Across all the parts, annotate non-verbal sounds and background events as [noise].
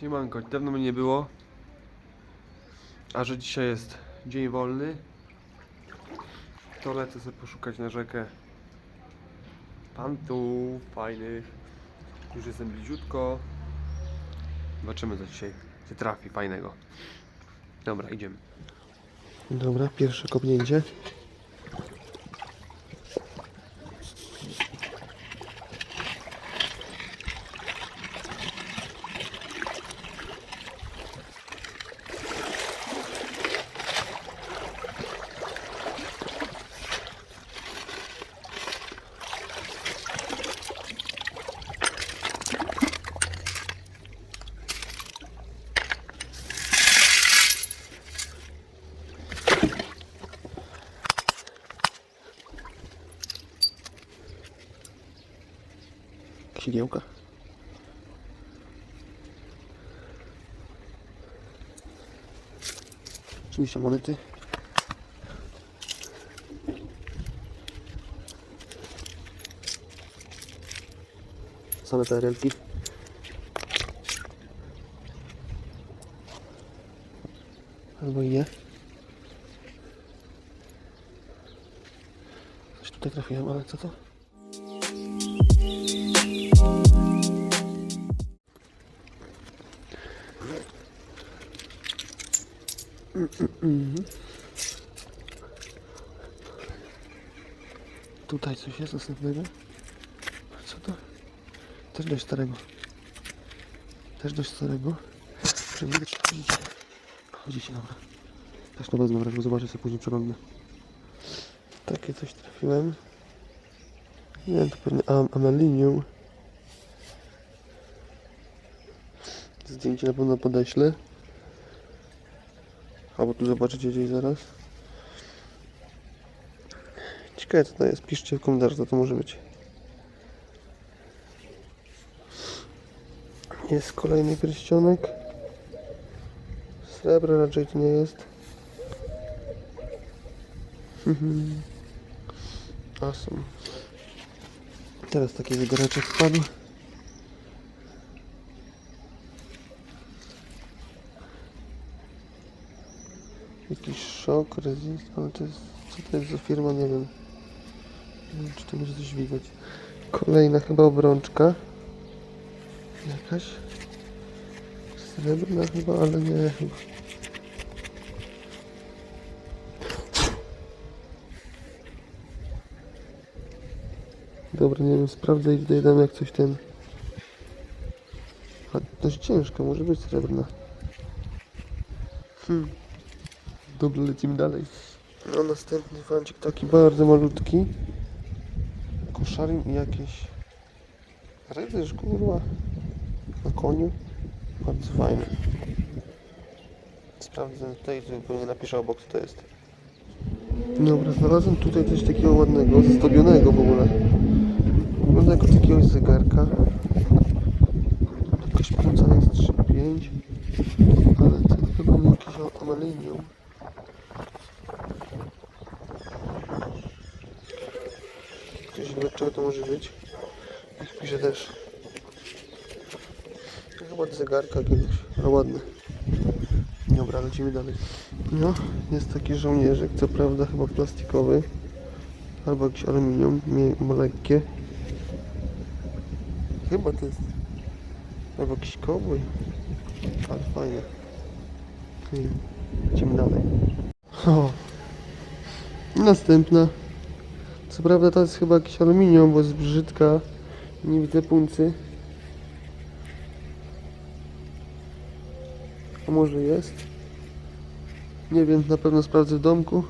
Siemanko, dawno mnie nie było. A że dzisiaj jest dzień wolny, to lecę sobie poszukać na rzekę pantów fajnych. Już jestem bliziutko. Zobaczymy co dzisiaj się trafi fajnego. Dobra, idziemy. Dobra, pierwsze kopnięcie. Sigiełka. Oczywiście monety. Same PRL-ki. Albo i nie. Coś tutaj trafiłem, ale co to? Tutaj coś jest następnego. Co to? Też dość starego. Też dość starego. Chodzicie. Chodzicie, dobra. Też to wezmę, bo zobaczę sobie później przeglądnę. Takie coś trafiłem. Nie wiem, to pewnie am amelinium. Zdjęcie na pewno podeślę. Albo tu zobaczycie gdzieś zaraz. Ciekawe co to jest. Piszcie w komentarzu co to może być. Jest kolejny pierścionek. Srebro raczej to nie jest. Mhm. Awesome. Teraz taki zegareczek wpadł. Jakiś szok, resist, ale to jest, co to jest za firma, nie wiem. Nie wiem, czy to będzie coś widać. Kolejna chyba obrączka. Jakaś. Srebrna chyba, ale nie chyba. Dobra, nie wiem, sprawdzę i tutaj dam jak coś ten... A, dość ciężka, może być srebrna. Hmm. Dobra, lecimy dalej. No następny fancik taki bardzo malutki. Koszaryn i jakieś ryzysz, kurwa. Na koniu. Bardzo fajny. Sprawdzę tutaj, żeby pewnie napiszę obok co to jest. Dobra, znalazłem tutaj coś takiego ładnego, zastawionego w ogóle. Wygląda jako takiego zegarka. Jakaś punca jest 3,5. Ale to chyba nie jakiś amalinium. Ktoś wie czego to może być. Pisze też. Chyba do zegarka jakiegoś, ale ładny. Dobra, lecimy dalej. No, jest taki żołnierzek, co prawda chyba plastikowy. Albo jakiś aluminium, mie- lekkie. Chyba to jest. Albo jakiś kowboj. Ale fajnie. Okej, Lecimy dalej. O. Następna. Co prawda to jest chyba jakiś aluminium, bo jest brzydka. Nie widzę puncy. A może jest? Nie wiem, na pewno sprawdzę w domku.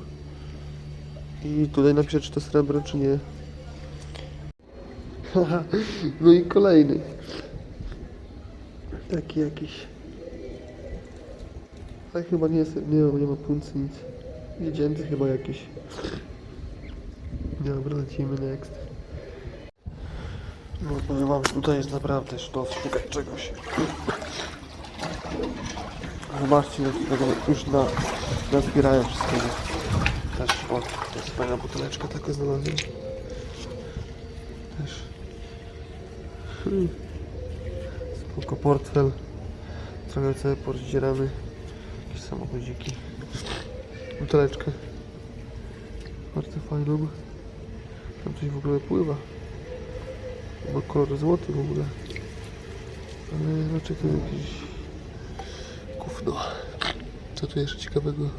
I tutaj napiszę, czy to srebro, czy nie. [laughs] No i kolejny. Taki jakiś. Ale chyba nie jest, nie, nie ma puncy nic. Wiedzięty chyba jakiś. Dobra, lecimy next. No powiem wam, tutaj jest naprawdę sztos szukać czegoś. Zobaczcie, jak tego już na, nazbierają wszystkiego. Też, o, to jest fajna buteleczka taka znalazłem. Też. Hmm. Spoko portfel. trochę całe porozdzierane. Jakieś samochodziki. Buteleczkę. Bardzo fajną. Tam coś w ogóle pływa. Ma kolor złoty w ogóle. Ale raczej to jakieś gówno. Co tu jeszcze ciekawego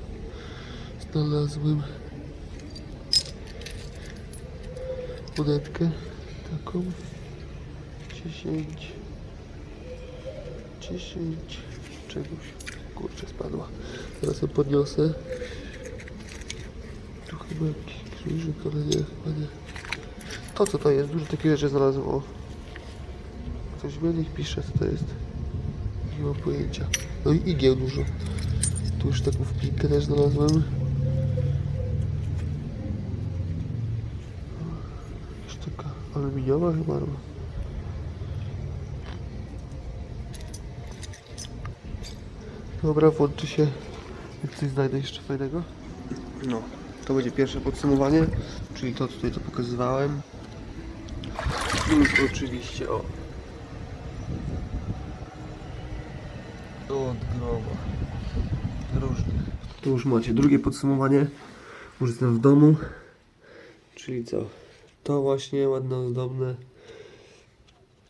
znalazłem? Monetkę taką. 10 10 czegoś. Kurczę spadła. Teraz ją podniosę. Chyba krzyżyk, ale nie, chyba nie. To co to jest? Dużo takich rzeczy znalazłem. O. Ktoś mnie niech pisze co to jest. Nie mam pojęcia. No i igieł dużo. Tu już taką wpinkę też znalazłem. Taka aluminiowa chyba. no. Dobra, włączy się. Jak coś znajdę jeszcze fajnego. No, to będzie pierwsze podsumowanie, czyli to tutaj co pokazywałem. Plus oczywiście o. Od groba. Różnych. Tu już macie drugie podsumowanie. Już jestem w domu. Czyli co? To właśnie ładne, ozdobne.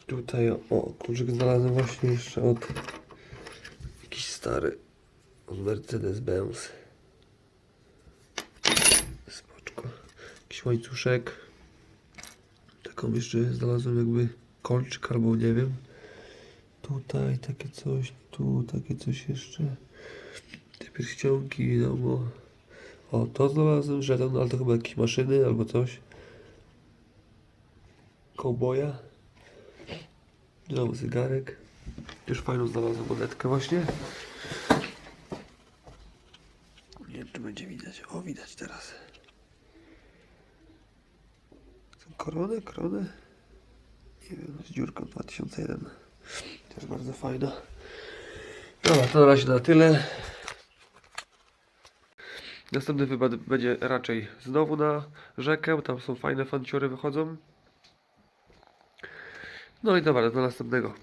Tutaj o, kluczyk znalazłem właśnie jeszcze od jakiś stary od Mercedes-Benz. Jakiś łańcuszek. Taką jeszcze znalazłem jakby kolczyk albo nie wiem. Tutaj takie coś, tu takie coś jeszcze. Te pierścionki, no bo... O, to znalazłem, żeton, ale to chyba jakieś maszyny albo coś. Kołboja. Znowu zegarek. Już fajną znalazłem monetkę właśnie. Nie wiem, czy będzie widać. O, widać teraz. Są koronę, koronę. Nie wiem, z dziurką 2001. Też bardzo fajna. Dobra, to na razie na tyle. Następny wypad będzie raczej znowu na rzekę. Tam są fajne fanciory wychodzą. No i dobra, do następnego.